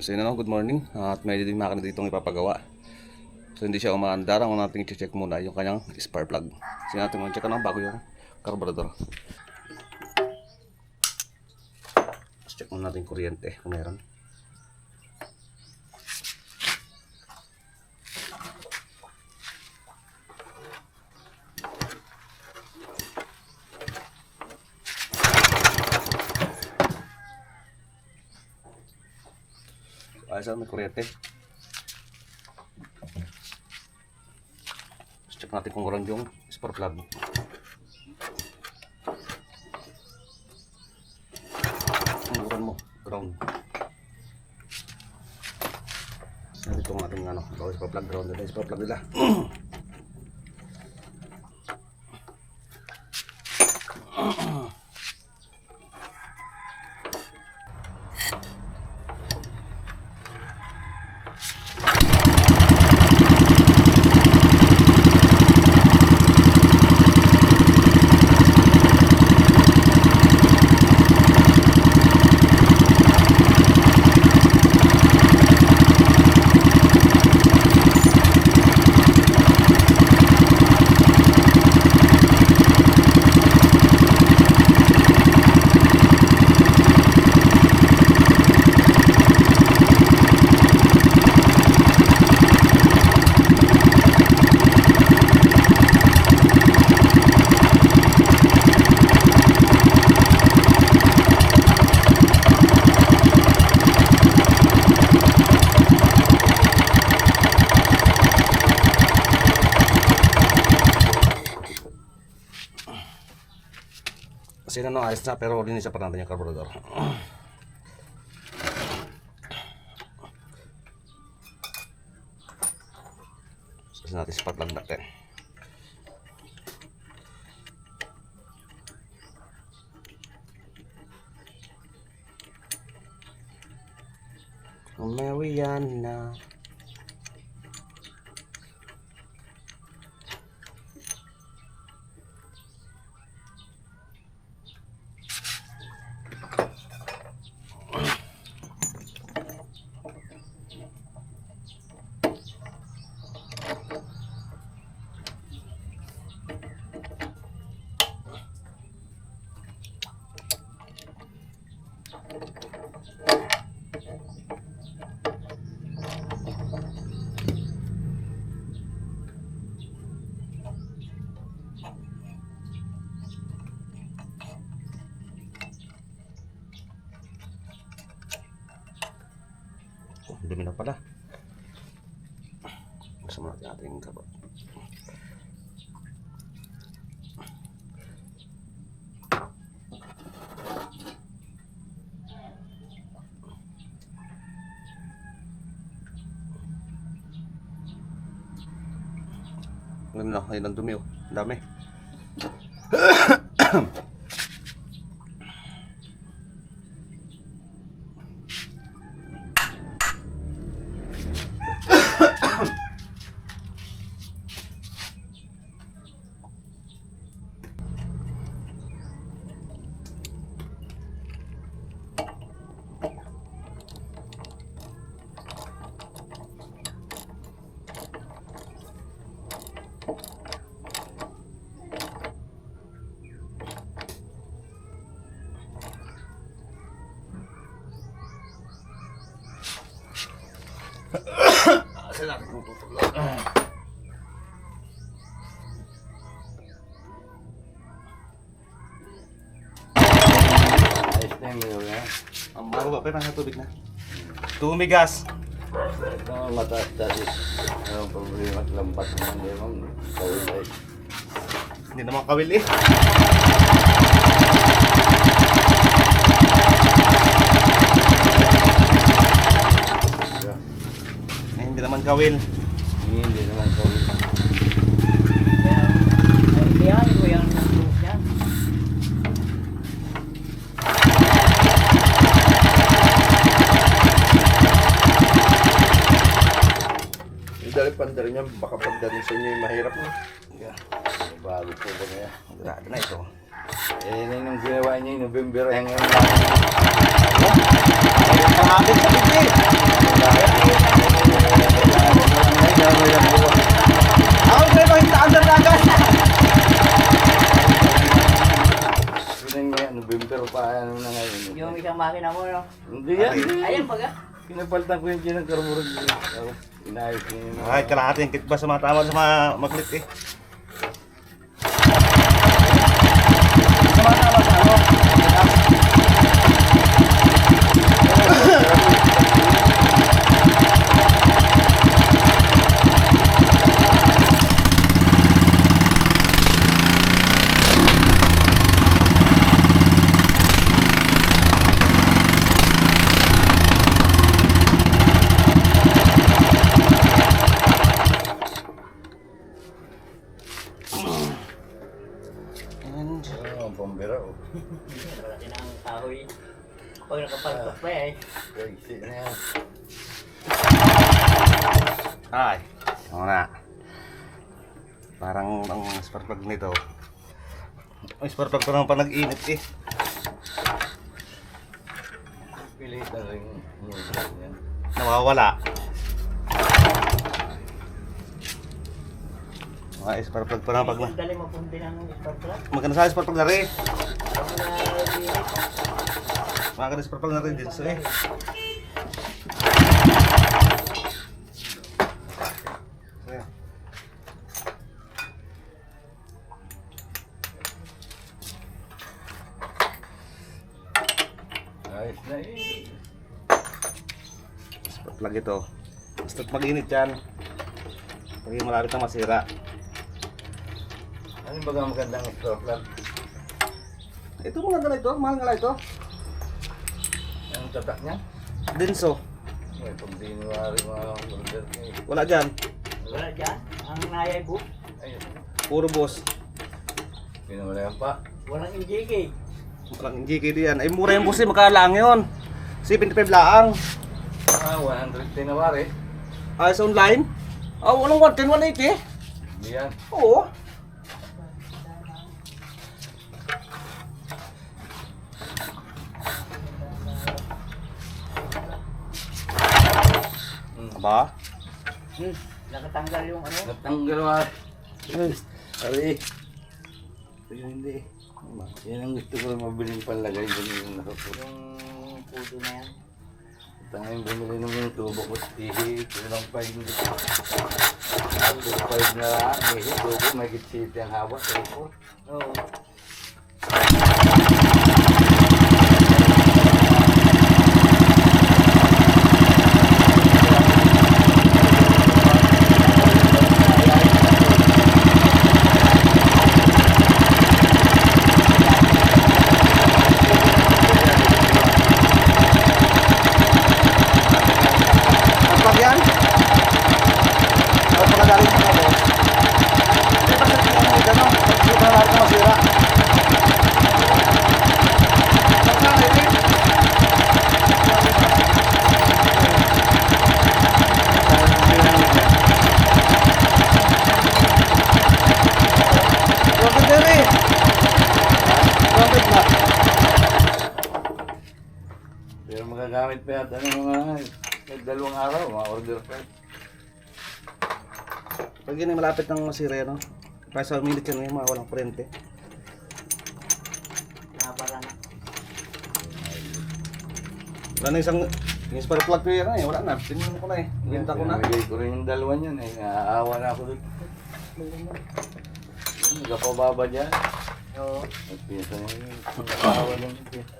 So yun na lang, good morning. At may din makina ditong ipapagawa. So hindi siya umaandar. Ang natin i-check muna yung kanyang spark plug. So natin check na bago yung carburetor. Let's check muna natin kuryente kung meron. Lang, may kuryente. Let's check natin kung ground yung spark plug. Ground mo, ground. Ko ang ating ano, spark plug, ground spark plug nila. na ayos na pero linisan pa natin yung carburetor. Kasi natin spark plug natin. Mariana. Oh, dumi na pala. Mo natin ating kabot. Ganun lang, ayun ang dumi oh. Ang dami. Kasi natin kung tutulog. Ayos na yung mayo na. Ang mababa pa tubig na. Tumigas. Ito ang mataas-taas is ang problema at lambat naman din ma'am. Kawin ay Hindi naman kawil eh. siya. Eh, Hindi naman kawil. Hindi naman ng yan. Yung dali pandar niya, baka pagdating sa inyo yung mahirap na. Yeah. Bago po ba niya? Grado na ito. Eh, yun yung ginawa niya yung November hanggang Ayun, kahapon sa November pa ano na ngayon. Yung isang makina mo, no? Hindi yan. Ayun pag Pinapalitan ko yung ginang karmuran ko. Ako, inayos ko yun. Ay, kalahati yung kitba sa mga tama sa mga maglit eh. Sa mga tama sa ano? Pag nakapalpak pa eh. Crazy na yan. ay, ako na. Parang ang spark plug nito. Ang spark plug ko naman pa nag-init eh. Pilitan rin yung yan. Nawawala. Mga spark plug pa naman pag na. Dali mo pundi ng isparkla. Maganda sa spark plug na rin. Pag na Spark plug na rin din sa eh. Ayos na eh. Spark plug ito. Basta mag-init yan. Pag yung malapit na masira. Ano ba ang magandang store plan? Ito maganda na ito. Mahal nga ito. Tatak niya? Denso. May pag dinuwari mga order ko eh. Wala dyan. wala dyan. Ang nayay po. Ayun. Puro boss. Pinamalayan pa. Walang NGK. Walang GK diyan. Ay mura yung boss eh. Makalang yun. 75 laang. Ah, 100 tinawari. Ay sa online. Ah, walang 110, 180. Hindi yan. Oo. Aba? Hmm. Nakatanggal yung ano. Natanggal mo. Ay, Ari. Pero hindi. Yan ang gusto ko mabiling panlagay dun yung nakapuro. Yung pudo na yan. Tangin bumili ng yung tubo ko. Tihi, kulang pa hindi ko. Tubo pa yun na lang. Ihi, tubo, may kitsit ang hawa. Tubo. Oo. Ang pag yan? Ang pagkagaling sa ako. Hindi pa sa tingin mo gano'n. Hindi pa natin masira. Magkano yun? Bakit din eh? Bakit na? Magagamit pa yata ng mga may dalawang araw, mga order pa. Pag yun ay malapit ng masira no? Kaya sa minute yan ngayon, mga walang kurente. Nabara na. Wala na isang, yung spark plug ko yan eh, wala na. Tingnan ko na eh. Benta ko na. Pinamigay ko rin yung dalawa niyan eh. Naaawa na ako doon. Nagpababa dyan. Oo. Nagpinsa niya yun. Lang yung pinsa.